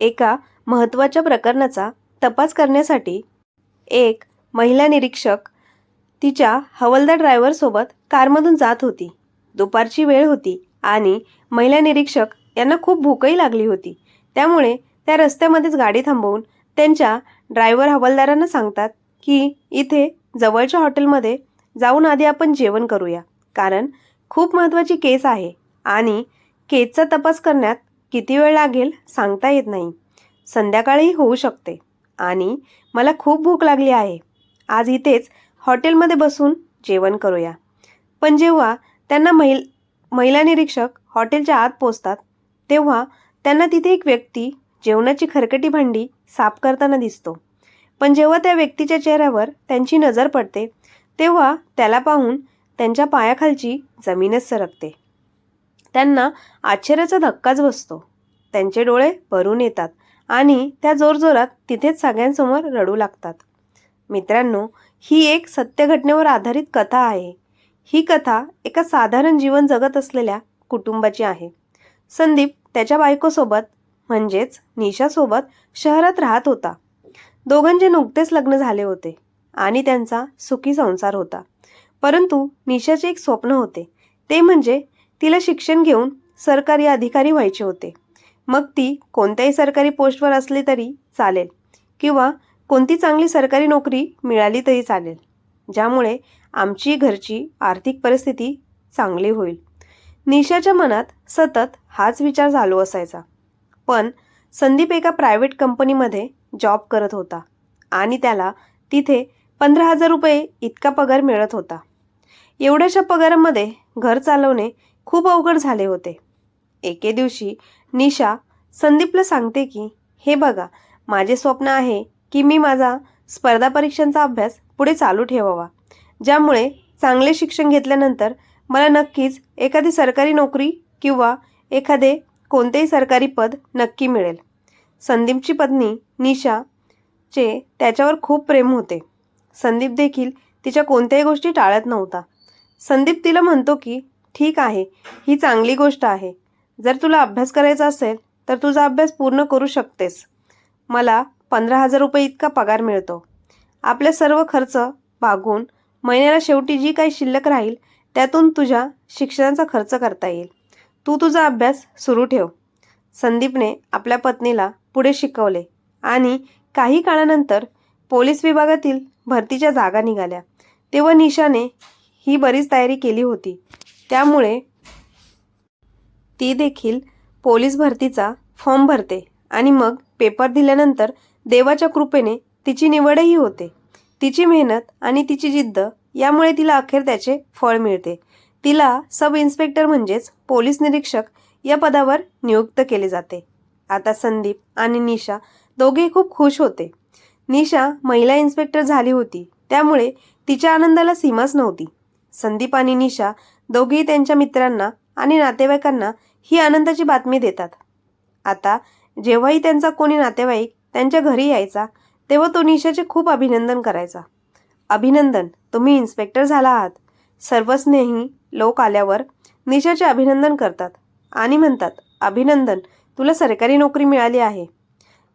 एका महत्त्वाच्या प्रकरणाचा तपास करण्यासाठी एक महिला निरीक्षक तिच्या हवालदार ड्रायव्हरसोबत कारमधून जात होती. दुपारची वेळ होती आणि महिला निरीक्षक यांना खूप भूकही लागली होती. त्यामुळे त्या रस्त्यामध्येच गाडी थांबवून त्यांच्या ड्रायव्हर हवालदारांना सांगतात की इथे जवळच्या हॉटेलमध्ये जाऊन आधी आपण जेवण करूया. कारण खूप महत्त्वाची केस आहे आणि केसचा तपास करण्यात किती वेळ लागेल सांगता येत नाही. संध्याकाळी होऊ शकते. आणि मला खूप भूक लागली आहे. आज इथेच हॉटेलमध्ये बसून जेवण करूया. पण जेव्हा त्यांना महिल महिला निरीक्षक हॉटेलच्या आत पोचतात तेव्हा त्यांना तिथे एक व्यक्ती जेवणाची खरकटी भांडी साफ करताना दिसतो. पण जेव्हा त्या व्यक्तीच्या चेहऱ्यावर त्यांची नजर पडते तेव्हा त्याला पाहून त्यांच्या पायाखालची जमीनच सरकते. त्यांना आश्चर्याचा धक्काच बसतो. त्यांचे डोळे भरून येतात आणि त्या जोरजोरात तिथेच सगळ्यांसमोर रडू लागतात. मित्रांनो ही एक सत्य घटनेवर आधारित कथा आहे. ही कथा एका साधारण जीवन जगत असलेल्या कुटुंबाची आहे. संदीप त्याच्या बायकोसोबत म्हणजेच निशासोबत शहरात राहत होता. दोघांचे नुकतेच लग्न झाले होते आणि त्यांचा सुखी संसार होता. परंतु निशाचे एक स्वप्न होते. ते म्हणजे तिला शिक्षण घेऊन सरकारी अधिकारी व्हायचे होते. मग ती कोणत्याही सरकारी पोस्टवर असली तरी चालेल. किंवा कोणती चांगली सरकारी नोकरी मिळाली तरी चालेल. ज्यामुळे आमची घरची आर्थिक परिस्थिती चांगली होईल. निशाच्या मनात सतत हाच विचार चालू असायचा. पण संदीप एका प्रायव्हेट कंपनीमध्ये जॉब करत होता आणि त्याला तिथे पंधरा हजार रुपये इतका पगार मिळत होता. एवढ्याशा पगारामध्ये घर चालवणे खूप अवघड झाले होते. एके दिवशी निशा संदीपला सांगते की हे बघा माझे स्वप्न आहे की मी माझा स्पर्धा परीक्षांचा अभ्यास पुढे चालू ठेवावा. ज्यामुळे चांगले शिक्षण घेतल्यानंतर मला नक्कीच एखादी सरकारी नोकरी किंवा एखादे कोणतेही सरकारी पद नक्की मिळेल. संदीपची पत्नी निशाचे त्याच्यावर खूप प्रेम होते. संदीप देखील तिच्या कोणत्याही गोष्टी टाळत नव्हता. संदीप तिला म्हणतो की ठीक आहे ही चांगली गोष्ट आहे. जर तुला अभ्यास करायचा असेल तर तुझा अभ्यास पूर्ण करू शकतेस. मला पंधरा हजार रुपये इतका पगार मिळतो. आपले सर्व खर्च भागून महिन्याला शेवटी जी काही शिल्लक राहील त्यातून तुझ्या शिक्षणाचा खर्च करता येईल. तू तुझा अभ्यास सुरू ठेव. संदीपने आपल्या पत्नीला पुढे शिकवले आणि काही काळानंतर पोलीस विभागातील भरतीच्या जागा निघाल्या. तेव्हा निशाने ही बरीच तयारी केली होती. त्यामुळे ती देखील पोलीस भरतीचा फॉर्म भरते आणि मग पेपर दिल्यानंतर देवाच्या कृपेने तिची निवडही होते. तिची मेहनत आणि तिची जिद्द यामुळे तिला अखेर त्याचे फळ मिळते. तिला सब इन्स्पेक्टर म्हणजेच पोलीस निरीक्षक या पदावर नियुक्त केले जाते. आता संदीप आणि निशा दोघेही खूप खुश होते. निशा महिला इन्स्पेक्टर झाली होती. त्यामुळे तिच्या आनंदाला सीमाच नव्हती. संदीप आणि निशा दोघेही त्यांच्या मित्रांना आणि नातेवाईकांना ही आनंदाची बातमी देतात. आता जेव्हाही त्यांचा कोणी नातेवाईक त्यांच्या घरी यायचा तेव्हा तो निशाचे खूप अभिनंदन करायचा. अभिनंदन तुम्ही इन्स्पेक्टर झाला आहात. सर्व स्नेही लोक आल्यावर निशाचे अभिनंदन करतात आणि म्हणतात अभिनंदन तुला सरकारी नोकरी मिळाली आहे.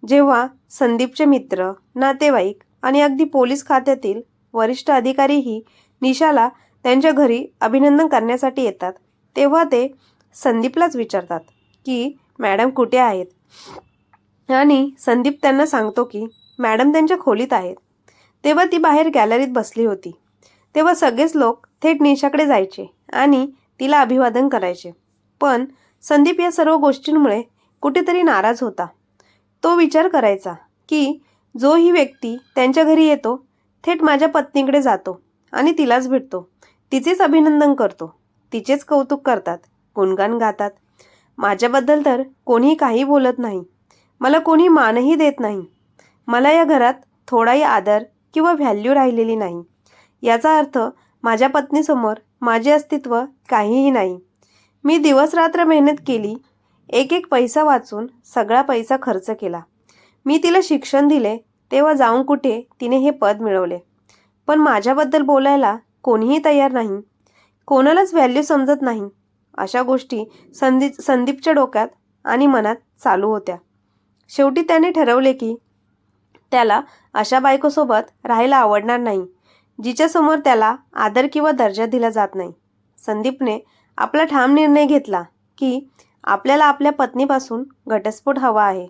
जेव्हा संदीपचे मित्र नातेवाईक आणि अगदी पोलीस खात्यातील वरिष्ठ अधिकारीही निशाला त्यांच्या घरी अभिनंदन करण्यासाठी येतात तेव्हा ते संदीपलाच विचारतात की मॅडम कुठे आहेत? आणि संदीप त्यांना सांगतो की मॅडम त्यांच्या खोलीत आहेत. तेव्हा ती बाहेर गॅलरीत बसली होती. तेव्हा सगळेच लोक थेट निशाकडे जायचे आणि तिला अभिवादन करायचे. पण संदीप या सर्व गोष्टींमुळे कुठेतरी नाराज होता. तो विचार करायचा की जो ही व्यक्ती त्यांच्या घरी येतो थेट माझ्या पत्नीकडे जातो आणि तिलाच भेटतो. तिचेच अभिनंदन करतो. तिचेच कौतुक करतात. गुणगान गातात. माझ्याबद्दल तर कोणी काही बोलत नाही. मला कोणी मानही देत नाही. मला या घरात थोडाही आदर किंवा व्हॅल्यू राहिलेली नाही. याचा अर्थ माझ्या पत्नीसमोर माझे अस्तित्व काहीही नाही. मी दिवसरात्र मेहनत केली. एक एक पैसा वाचून सगळा पैसा खर्च केला. मी तिला शिक्षण दिले. तेव्हा जाऊन कुठे तिने हे पद मिळवले. पण माझ्याबद्दल बोलायला कोणीही तयार नाही. कोणालाच व्हॅल्यू समजत नाही. अशा गोष्टी संदीप संदीपच्या डोक्यात आणि मनात चालू होत्या. शेवटी त्याने ठरवले की त्याला अशा बायकोसोबत राहायला आवडणार नाही जिच्यासमोर त्याला आदर किंवा दर्जा दिला जात नाही. संदीपने आपला ठाम निर्णय घेतला की आपल्याला आपल्या पत्नीपासून घटस्फोट हवा आहे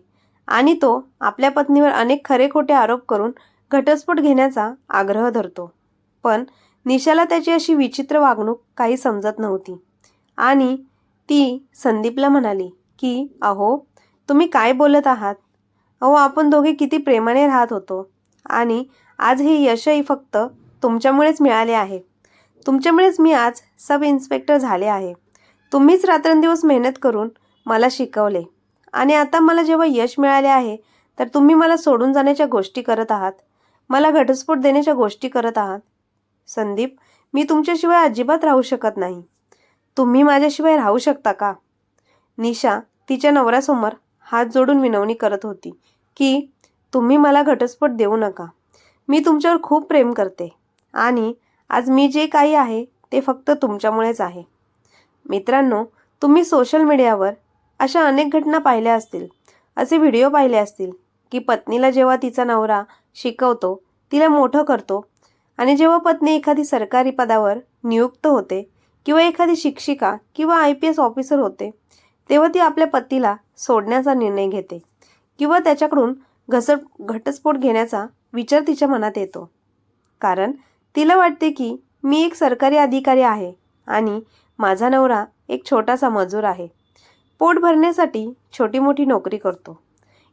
आणि तो आपल्या पत्नीवर अनेक खरे खोटे आरोप करून घटस्फोट घेण्याचा आग्रह धरतो. पण निशाला त्याची अशी विचित्र वागणूक काही समजत नव्हती. आणि ती संदीपला म्हणाली की अहो तुम्ही काय बोलत आहात? अहो आपण दोघे किती प्रेमाने राहत होतो. आणि आज हे यशही फक्त तुमच्यामुळेच मिळाले आहे. तुमच्यामुळेच मी आज सब इन्स्पेक्टर झाले आहे. तुम्हीच रात्रंदिवस मेहनत करून मला शिकवले. आणि आता मला जेव्हा यश मिळाले आहे तर तुम्ही मला सोडून जाण्याच्या गोष्टी करत आहात. मला घटस्फोट देण्याच्या गोष्टी करत आहात. संदीप मी तुमच्याशिवाय अजिबात राहू शकत नाही. तुम्ही माझ्याशिवाय राहू शकता का? निशा तिच्या नवऱ्यासमोर हात जोडून विनवणी करत होती की तुम्ही मला घटस्फोट देऊ नका. मी तुमच्यावर खूप प्रेम करते आणि आज मी जे काही आहे ते फक्त तुमच्यामुळेच आहे. मित्रांनो तुम्ही सोशल मीडियावर अशा अनेक घटना पाहिल्या असतील असे व्हिडिओ पाहिले असतील की पत्नीला जेव्हा तिचा नवरा शिकवतो तिला मोठं करतो आणि जेव्हा पत्नी एखादी सरकारी पदावर नियुक्त होते किंवा एखादी शिक्षिका किंवा आय पी एस ऑफिसर होते तेव्हा ती आपल्या पतीला सोडण्याचा निर्णय घेते किंवा त्याच्याकडून घसट घटस्फोट घेण्याचा विचार तिच्या मनात येतो. कारण तिला वाटते की मी एक सरकारी अधिकारी आहे आणि माझा नवरा एक छोटासा मजूर आहे. पोट भरण्यासाठी छोटी मोठी नोकरी करतो.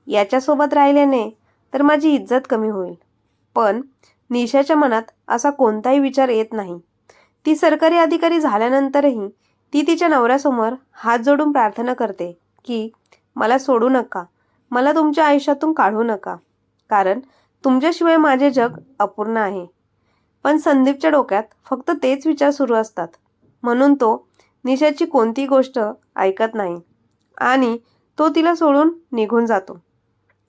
याच्यासोबत राहिल्याने तर माझी इज्जत कमी होईल. पण निशाच्या मनात असा कोणताही विचार येत नाही. ती सरकारी अधिकारी झाल्यानंतरही ती तिच्या नवऱ्यासमोर हात जोडून प्रार्थना करते की मला सोडू नका. मला तुमच्या आयुष्यातून काढू नका. कारण तुमच्याशिवाय माझे जग अपूर्ण आहे. पण संदीपच्या डोक्यात फक्त तेच विचार सुरू असतात. म्हणून तो निशाची कोणती गोष्ट ऐकत नाही आणि तो तिला सोडून निघून जातो.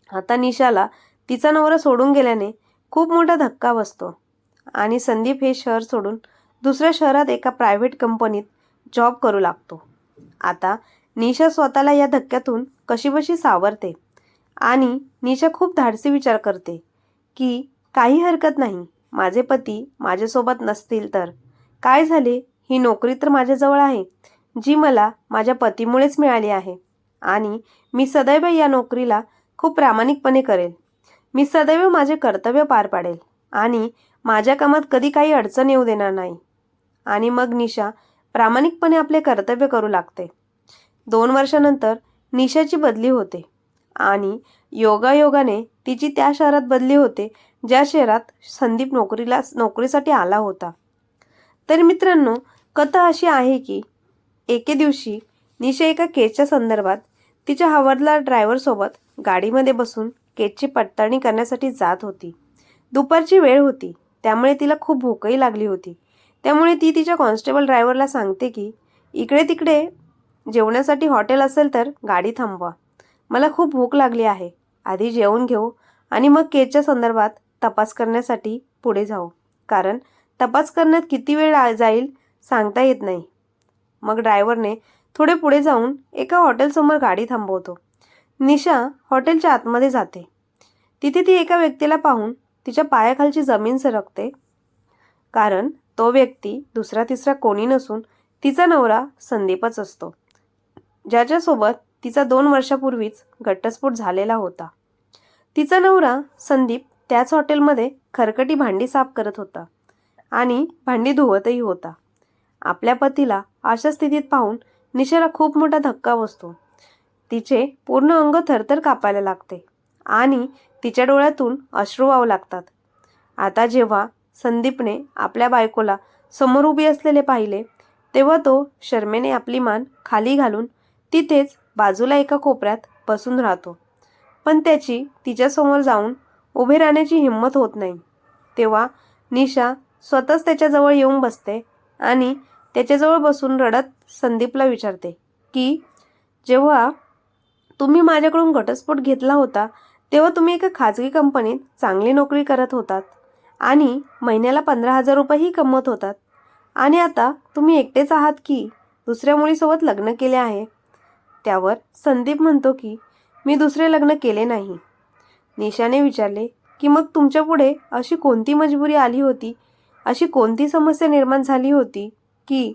आता निशाला तिचा नवरा सोडून गेल्याने खूप मोठा धक्का बसतो आणि संदीप हे शहर सोडून दुसऱ्या शहरात एका प्रायव्हेट कंपनीत जॉब करू लागतो. आता निशा स्वतःला या धक्क्यातून कशीबशी सावरते आणि निशा खूप धाडसी विचार करते की काही हरकत नाही. माझे पती माझ्यासोबत नसतील तर. काय झाले? ही नोकरी तर माझ्याजवळ आहे जी मला माझ्या पतीमुळेच मिळाली आहे आणि मी सदैव या नोकरीला खूप प्रामाणिकपणे करेल. मी सदैव माझे कर्तव्य पार पाडेल आणि माझ्या कामात कधी काही अडचण येऊ देणार नाही. आणि मग निशा प्रामाणिकपणे आपले कर्तव्य करू लागते. दोन वर्षानंतर निशाची बदली होते आणि योगायोगाने तिची त्या शहरात बदली होते ज्या शहरात संदीप नोकरीला नोकरीसाठी आला होता. तर मित्रांनो कथा अशी आहे की एके दिवशी निशा एका केसच्या संदर्भात तिच्या हवालदार ड्रायव्हरसोबत गाडीमध्ये बसून केसची पडताळणी करण्यासाठी जात होती. दुपारची वेळ होती त्यामुळे तिला खूप भूकही लागली होती. त्यामुळे ती तिच्या कॉन्स्टेबल ड्रायव्हरला सांगते की इकडे तिकडे जेवण्यासाठी हॉटेल असेल तर गाडी थांबवा. मला खूप भूक लागली आहे. आधी जेवून घेऊ आणि मग केसच्या संदर्भात तपास करण्यासाठी पुढे जाऊ. कारण तपास करण्यात किती वेळ जाईल सांगता येत नाही. मग ड्रायव्हरने थोडे पुढे जाऊन एका हॉटेलसमोर गाडी थांबवतो. निशा हॉटेलच्या आतमध्ये जाते. तिथे ती एका व्यक्तीला पाहून तिच्या पायाखालची जमीन सरकते. कारण तो व्यक्ती दुसरा तिसरा कोणी नसून तिचा नवरा संदीपच असतो. ज्याच्यासोबत तिचा दोन वर्षापूर्वीच घटस्फोट झालेला होता. तिचा नवरा संदीप त्याच हॉटेलमध्ये खरकटी भांडी साफ करत होता आणि भांडी धुवतही होता. आपल्या पतीला अशा स्थितीत पाहून निशाला खूप मोठा धक्का बसतो. तिचे पूर्ण अंग थरथर कापायला लागते आणि तिच्या डोळ्यातून अश्रू वाहू लागतात. आता जेव्हा संदीपने आपल्या बायकोला समोर उभी असलेले पाहिले तेव्हा तो शर्मेने आपली मान खाली घालून तिथेच बाजूला एका कोपऱ्यात बसून राहतो. पण त्याची तिच्यासमोर जाऊन उभे राहण्याची हिंमत होत नाही. तेव्हा निशा स्वतःच त्याच्याजवळ येऊन बसते आणि त्याच्याजवळ बसून रडत संदीपला विचारते की जेव्हा तुम्ही माझ्याकडून घटस्फोट घेतला होता तेव्हा तुम्ही एका खाजगी कंपनीत चांगली नोकरी करत होतात. आणि महिन्याला पंधरा हजार रुपयेही कमवत होतात. आणि आता तुम्ही एकटेच आहात की दुसऱ्या मुलीसोबत लग्न केले आहे? त्यावर संदीप म्हणतो की मी दुसरे लग्न केले नाही. निशाने विचारले की मग तुमच्यापुढे अशी कोणती मजबुरी आली होती? अशी कोणती समस्या निर्माण झाली होती की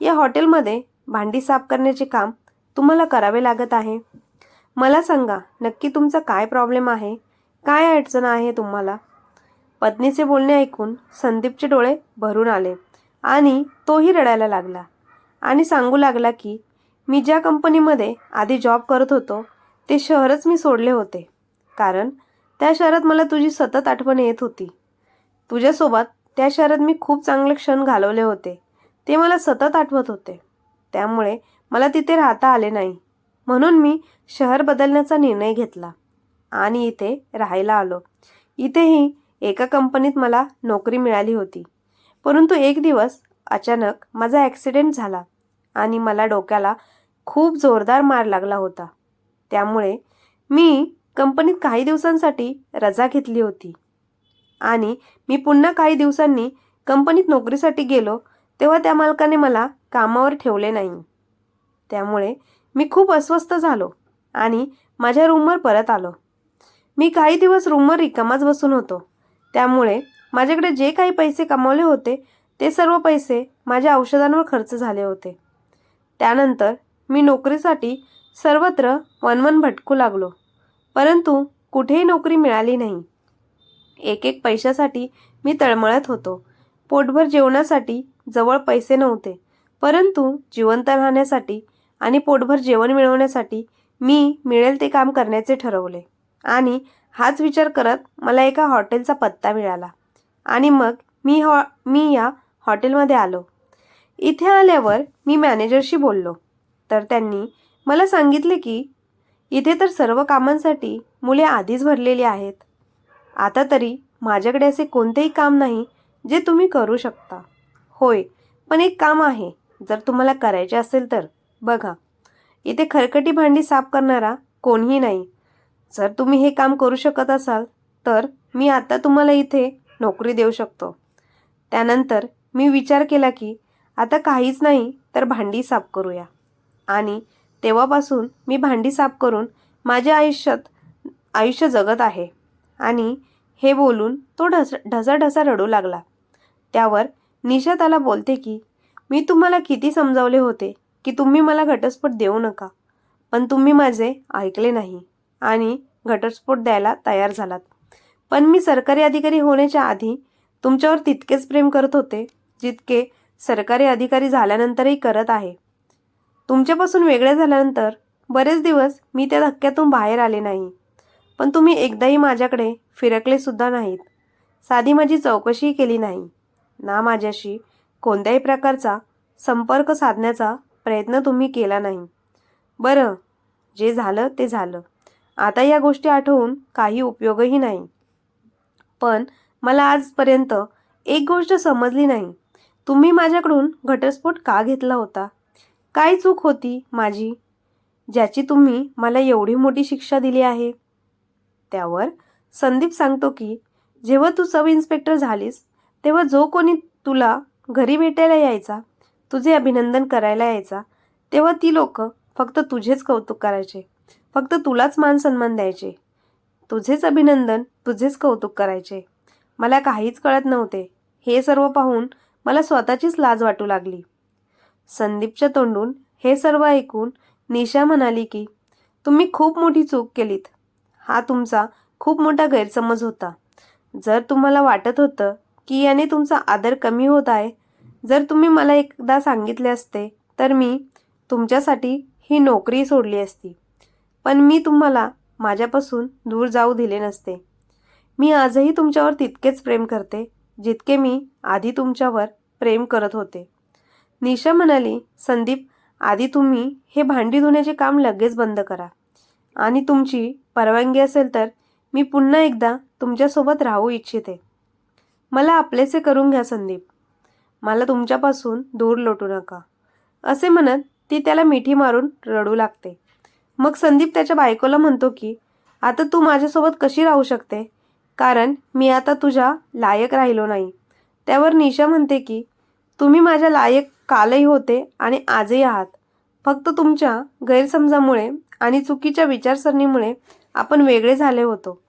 या हॉटेलमध्ये भांडी साफ करण्याचे काम तुम्हाला करावे लागत आहे? मला सांगा नक्की तुमचा काय प्रॉब्लेम आहे? काय अडचण आहे तुम्हाला? पत्नीचे बोलणे ऐकून संदीपचे डोळे भरून आले आणि तोही रडायला लागला आणि सांगू लागला की मी ज्या कंपनीमध्ये आधी जॉब करत होतो ते शहरच मी सोडले होते. कारण त्या शहरात मला तुझी सतत आठवण येत होती. तुझ्यासोबत त्या शहरात मी खूप चांगले क्षण घालवले होते. ते मला सतत आठवत होते. त्यामुळे मला तिथे राहता आले नाही. म्हणून मी शहर बदलण्याचा निर्णय घेतला आणि इथे राहायला आलो. इथेही एका कंपनीत मला नोकरी मिळाली होती. परंतु एक दिवस अचानक माझा ॲक्सिडेंट झाला आणि मला डोक्याला खूप जोरदार मार लागला होता. त्यामुळे मी कंपनीत काही दिवसांसाठी रजा घेतली होती आणि मी पुन्हा काही दिवसांनी कंपनीत नोकरीसाठी गेलो तेव्हा त्या मालकाने मला कामावर ठेवले नाही. त्यामुळे मी खूप अस्वस्थ झालो आणि माझ्या रूमवर परत आलो. मी काही दिवस रूमवर रिकामाच बसून होतो. त्यामुळे माझ्याकडे जे काही पैसे कमावले होते ते सर्व पैसे माझ्या औषधांवर खर्च झाले होते. त्यानंतर मी नोकरीसाठी सर्वत्र वनवन भटकू लागलो. परंतु कुठेही नोकरी मिळाली नाही. एक एक पैशासाठी मी तळमळत होतो. पोटभर जेवणासाठी जवळ पैसे नव्हते. परंतु जिवंत राहण्यासाठी आणि पोटभर जेवण मिळवण्यासाठी मी मिळेल ते काम करण्याचे ठरवले. आणि हाच विचार करत मला एका हॉटेलचा पत्ता मिळाला. आणि मग मी हॉ मी या हॉटेलमध्ये आलो. इथे आल्यावर मी मॅनेजरशी बोललो. तर त्यांनी मला सांगितले की इथे तर सर्व कामांसाठी मुले आधीच भरलेली आहेत. आता तरी माझ्याकडे असे कोणतेही काम नाही जे तुम्ही करू शकता. होय पण एक काम आहे. जर तुम्हाला करायचे असेल तर. बघा इथे खरकटी भांडी साफ करणारा कोणीही नाही. जर तुम्ही हे काम करू शकत असाल तर मी आता तुम्हाला इथे नोकरी देऊ शकतो. त्यानंतर मी विचार केला की आता काहीच नाही तर भांडी साफ करूया. आणि तेव्हापासून मी भांडी साफ करून माझ्या आयुष्यात आयुष्य जगत आहे. आणि हे बोलून तो ढस ढसाढसा रडू लागला. त्यावर निशा त्याला बोलते की मी तुम्हाला किती समजावले होते की तुम्ही मला घटस्फोट देऊ नका पण तुम्ही माझे ऐकले नाही. आणि घटस्फोट द्यायला तयार झालात. पण मी सरकारी अधिकारी होण्याच्या आधी तुमच्यावर तितकेच प्रेम करत होते जितके सरकारी अधिकारी झाल्यानंतरही करत आहे. तुमच्यापासून वेगळे झाल्यानंतर बरेच दिवस मी त्या धक्क्यातून बाहेर आले नाही पण तुम्ही एकदाही माझ्याकडे फिरकलेसुद्धा नाहीत. साधी माझी चौकशीही केली नाही ना माझ्याशी कोणत्याही प्रकारचा संपर्क साधण्याचा प्रयत्न तुम्ही केला नाही. बरं जे झालं ते झालं. आता या गोष्टी आठवून काही उपयोगही नाही. पण मला आजपर्यंत एक गोष्ट समजली नाही. तुम्ही माझ्याकडून घटस्फोट का घेतला होता? काय चूक होती माझी ज्याची तुम्ही मला एवढी मोठी शिक्षा दिली आहे? त्यावर संदीप सांगतो की जेव्हा तू सब इन्स्पेक्टर झालीस तेव्हा जो कोणी तुला घरी भेटायला यायचा तुझे अभिनंदन करायला यायचा तेव्हा ती लोक फक्त तुझेच कौतुक करायचे. फक्त तुलाच मान सन्मान द्यायचे. तुझेच अभिनंदन तुझेच कौतुक करायचे. मला काहीच कळत नव्हते. हे सर्व पाहून मला स्वतःचीच लाज वाटू लागली. संदीपच्या तोंडून हे सर्व ऐकून निशा म्हणाली की तुम्ही खूप मोठी चूक केलीत. हा तुमचा खूप मोठा गैरसमज होता. जर तुम्हाला वाटत होतं की याने तुमचा आदर कमी होत आहे जर तुम्ही मला एकदा सांगितले असते तर मी तुमच्यासाठी ही नोकरी सोडली असती. पण मी तुम्हाला माझ्यापासून दूर जाऊ दिले नसते. मी आजही तुमच्यावर तितकेच प्रेम करते जितके मी आधी तुमच्यावर प्रेम करत होते. निशा म्हणाली संदीप आधी तुम्ही हे भांडी धुण्याचे काम लगेच बंद करा. आणि तुमची परवानगी असेल तर मी पुन्हा एकदा तुमच्यासोबत राहू इच्छिते. मला आपलेसे करून घ्या संदीप. मला तुमच्यापासून दूर लोटू नका. असे म्हणत ती त्याला मिठी मारून रडू लागते. मग संदीप त्याच्या बायकोला म्हणतो की आता तू माझ्यासोबत कशी राहू शकते? कारण मी आता तुझ्या लायक राहिलो नाही. त्यावर निशा म्हणते की तुम्ही माझ्या लायक कालही होते आणि आजही आहात. फक्त तुमच्या गैरसमजामुळे आणि चुकीच्या विचारसरणीमुळे आपण वेगळे झाले होतो.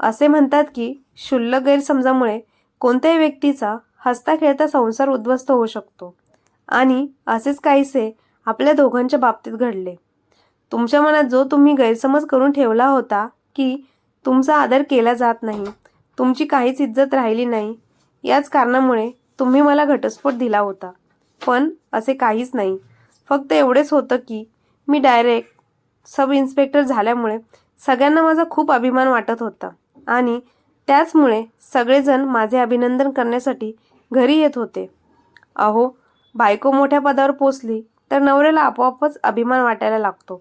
असे म्हणतात की क्षुल्लक गैरसमजामुळे कोणत्याही व्यक्तीचा हसता खेळता संसार उद्ध्वस्त होऊ शकतो. आणि असेच काहीसे आपल्या दोघांच्या बाबतीत घडले. तुमच्या मनात जो तुम्ही गैरसमज करून ठेवला होता की तुमचा आदर केला जात नाही तुमची काहीच इज्जत राहिली नाही याच कारणामुळे तुम्ही मला घटस्फोट दिला होता. पण असे काहीच नाही. फक्त एवढेच होतं की मी डायरेक्ट सब इन्स्पेक्टर झाल्यामुळे सगळ्यांना माझा खूप अभिमान वाटत होता आणि त्याचमुळे सगळेजण माझे अभिनंदन करण्यासाठी घरी येत होते. अहो बायको मोठ्या पदावर पोचली तर नवऱ्याला आपोआपच अभिमान वाटायला लागतो.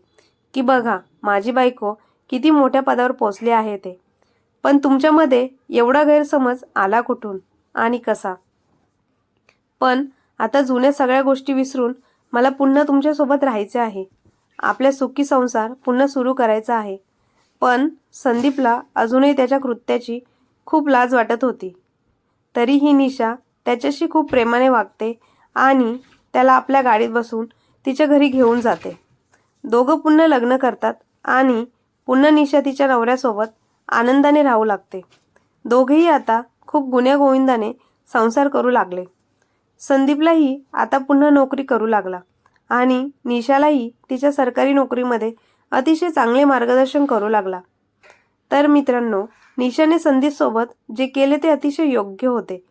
की बघा माझी बायको किती मोठ्या पदावर पोचली आहे ते. पण तुमच्यामध्ये एवढा गैरसमज आला कुठून आणि कसा? पण आता जुन्या सगळ्या गोष्टी विसरून मला पुन्हा तुमच्यासोबत राहायचे आहे. आपल्या सुखी संसार पुन्हा सुरू करायचा आहे. पण संदीपला अजूनही त्याच्या कृत्याची खूप लाज वाटत होती. तरीही निशा त्याच्याशी खूप प्रेमाने वागते आणि त्याला आपल्या गाडीत बसून तिच्या घरी घेऊन जाते. दोघं पुन्हा लग्न करतात आणि पुन्हा निशा तिच्या नवऱ्यासोबत आनंदाने राहू लागते. दोघेही आता खूप गुण्यागोविंदाने संसार करू लागले. संदीपलाही आता पुन्हा नोकरी करू लागला आणि निशालाही तिच्या सरकारी नोकरीमध्ये अतिशय चांगले मार्गदर्शन करू लागला. तर मित्रांनो निशाने संदीपसोबत जे केले ते अतिशय योग्य होते.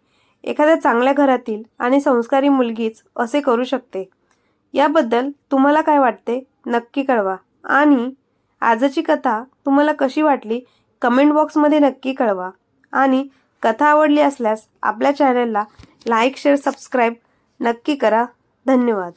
एखाद्या चांगल्या घरातील आणि संस्कारी मुलगीच असे करू शकते. याबद्दल तुम्हाला काय वाटते? नक्की कळवा. आणि आजची कथा तुम्हाला कशी वाटली कमेंट बॉक्समध्ये नक्की कळवा. आणि कथा आवडली असल्यास आपल्या चॅनलला लाईक शेअर सबस्क्राईब नक्की करा. धन्यवाद.